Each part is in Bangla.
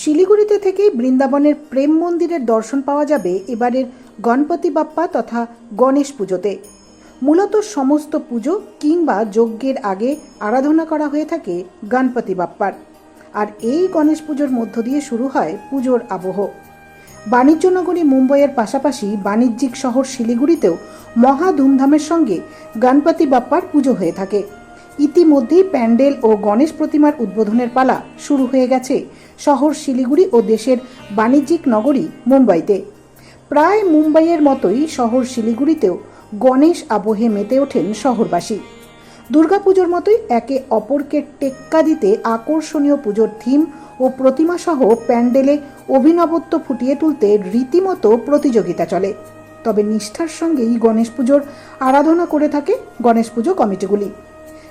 শিলিগুড়িতে থেকেই বৃন্দাবনের প্রেম মন্দিরের দর্শন পাওয়া যাবে এবারের গণপতি বাপ্পা তথা গণেশ পুজোতে। মূলত সমস্ত পুজো কিংবা যজ্ঞের আগে আরাধনা করা হয়ে থাকে গণপতি বাপ্পার। আর এই গণেশ পুজোর মধ্য দিয়ে শুরু হয় পুজোর আবহ। বাণিজ্য নগরী মুম্বইয়ের পাশাপাশি বাণিজ্যিক শহর শিলিগুড়িতেও মহা ধুমধামের সঙ্গে গণপতি বাপ্পার পুজো হয়ে থাকে। ইতিমধ্যেই প্যান্ডেল ও গণেশ প্রতিমার উদ্বোধনের পালা শুরু হয়ে গেছে শহর শিলিগুড়ি ও দেশের বাণিজ্যিক নগরী মুম্বাইতে। প্রায় মুম্বাইয়ের মতোই শহর শিলিগুড়িতেও গণেশ আবহে মেতে ওঠেন শহরবাসী। দুর্গাপুজোর মতোই একে অপরকে টেক্কা দিতে আকর্ষণীয় পুজোর থিম ও প্রতিমা সহ প্যান্ডেলে অভিনবত্ব ফুটিয়ে তুলতে রীতিমতো প্রতিযোগিতা চলে। তবে নিষ্ঠার সঙ্গেই গণেশ পুজোর আরাধনা করে থাকে গণেশ পুজো কমিটিগুলি।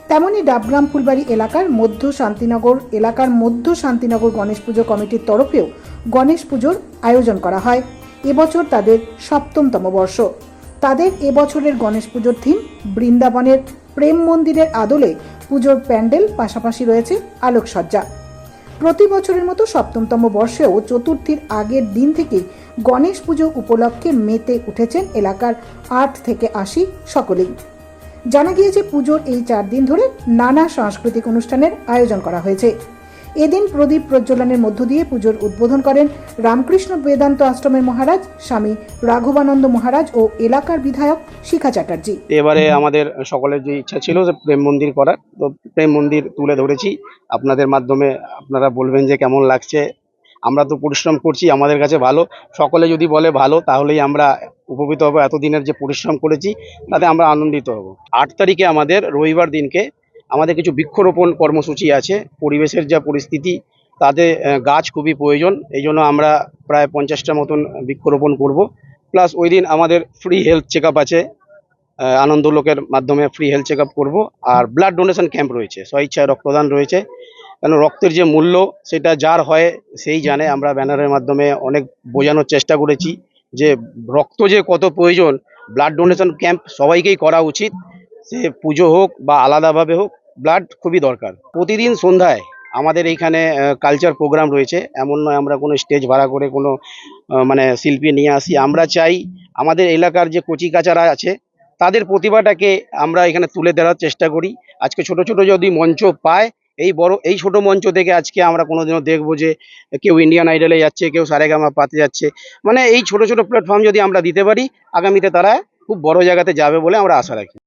তেমনি ডাবগ্রাম ফুলবাড়ি এলাকার মধ্য শান্তিনগর এলাকার মধ্য শান্তিনগর গণেশ পুজো কমিটির তরফেও গণেশ পুজোর আয়োজন করা হয়। এবছর তাদের সপ্তমতম বর্ষ। তাদের এবছরের গণেশ পুজোর থিম বৃন্দাবনের প্রেম মন্দিরের আদলে পুজোর প্যান্ডেল পাশাপাশি রয়েছে আলোকসজ্জা। প্রতি বছরের মতো সপ্তমতম বর্ষেও চতুর্থীর আগের দিন থেকেই গণেশ পুজো উপলক্ষে মেতে উঠেছেন এলাকার আট থেকে আশি সকলেই। জানা গিয়েছে পুজোর এই চার দিন ধরে নানা সাংস্কৃতিক অনুষ্ঠানের আয়োজন করা হয়েছে। এদিন প্রদীপ প্রজ্বলনের মধ্য দিয়ে পুজোর উদ্বোধন করেন রামকৃষ্ণ বেদান্ত আশ্রমের মহারাজ স্বামী রাঘবানন্দ মহারাজ ও এলাকার বিধায়ক শিখা চ্যাটার্জি। এবারে আমাদের সকলের যে ইচ্ছা ছিল যে প্রেম মন্দির করার, তো প্রেম মন্দির তুলে ধরেছি। আপনাদের মাধ্যমে আপনারা বলবেন যে কেমন লাগছে। আমরা তো পরিশ্রম করছি, আমাদের কাছে ভালো। সকলে যদি বলে ভালো, তাহলেই আমরা উপকৃত হব এতদিনের যে পরিশ্রম করেছি তাতে আমরা আনন্দিত হব। আট তারিখে আমাদের রবিবার দিনকে আমাদের কিছু বৃক্ষরোপণ কর্মসূচি আছে পরিবেশের যা পরিস্থিতি তাতে গাছ খুবই প্রয়োজন এই জন্য আমরা প্রায় পঞ্চাশটা মতন বৃক্ষরোপণ করব। প্লাস ওই দিন আমাদের ফ্রি হেলথ চেক আছে আহ, আনন্দ লোকের মাধ্যমে ফ্রি হেলথ চেক আপ করব আর ব্লাড ডোনেশন ক্যাম্প রয়েছে স্বইচ্ছায় রক্তদান রয়েছে। কেন রক্তের যে মূল্য সেটা যার হয় সেই জানে আমরা ব্যানারের মাধ্যমে অনেক বোঝানোর চেষ্টা করেছি। যে রক্ত যে কত প্রয়োজন ব্লাড ডোনেশন ক্যাম্প সবাইকেই করা উচিত। সে পুজো হোক বা আলাদাভাবে হোক ব্লাড খুবই দরকার। প্রতিদিন সন্ধ্যায় আমাদের এইখানে কালচার প্রোগ্রাম রয়েছে। এমন নয় আমরা কোনো স্টেজ ভাড়া করে কোনো মানে শিল্পী নিয়ে আসি। আমরা চাই আমাদের এলাকার যে কচি কাচারা আছে, তাদের প্রতিভাটাকে আমরা এখানে তুলে ধরার চেষ্টা করি। আজকে ছোট ছোট যদি মঞ্চ পায় এই বড়, এই ছোট মঞ্চ থেকে আজকে আমরা কোনোদিনও দেখব যে কেউ ইন্ডিয়ান আইডলে যাচ্ছে, কেউ সারেগামা পাতে যাচ্ছে। মানে এই ছোট ছোট প্ল্যাটফর্ম যদি আমরা দিতে পারি, আগামীতে তারা খুব বড় জায়গাতে যাবে বলে আমরা আশা রাখি।